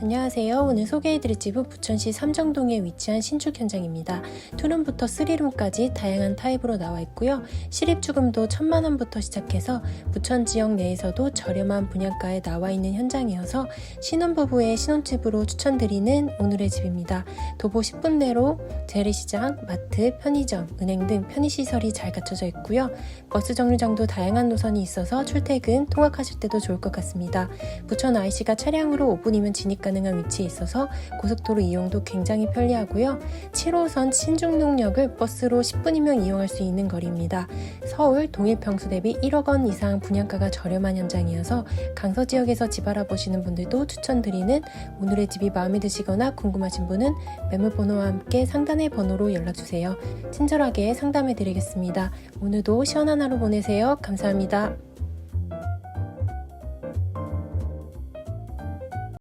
안녕하세요. 오늘 소개해드릴 집은 부천시 삼정동에 위치한 신축 현장입니다. 투룸부터 3룸까지 다양한 타입으로 나와 있고요. 실입주금도 천만 원부터 시작해서 부천 지역 내에서도 저렴한 분양가에 나와 있는 현장이어서 신혼부부의 신혼집으로 추천드리는 오늘의 집입니다. 도보 10분 내로 재래시장, 마트, 편의점, 은행 등 편의시설이 잘 갖춰져 있고요. 버스 정류장도 다양한 노선이 있어서 출퇴근, 통학하실 때도 좋을 것 같습니다. 부천 IC가 차량으로 5분이면 진입 가능한 위치에 있어서 고속도로 이용도 굉장히 편리하고요. 7호선 신중동역을 버스로 10분이면 이용할 수 있는 거리입니다. 서울 동일 평수 대비 1억 원 이상 분양가가 저렴한 현장이어서 강서 지역에서 집 알아보시는 분들도 추천드리는 오늘의 집이 마음에 드시거나 궁금하신 분은 매물번호와 함께 상단의 번호로 연락주세요. 친절하게 상담해 드리겠습니다. 오늘도 시원한 하루 보내세요. 감사합니다.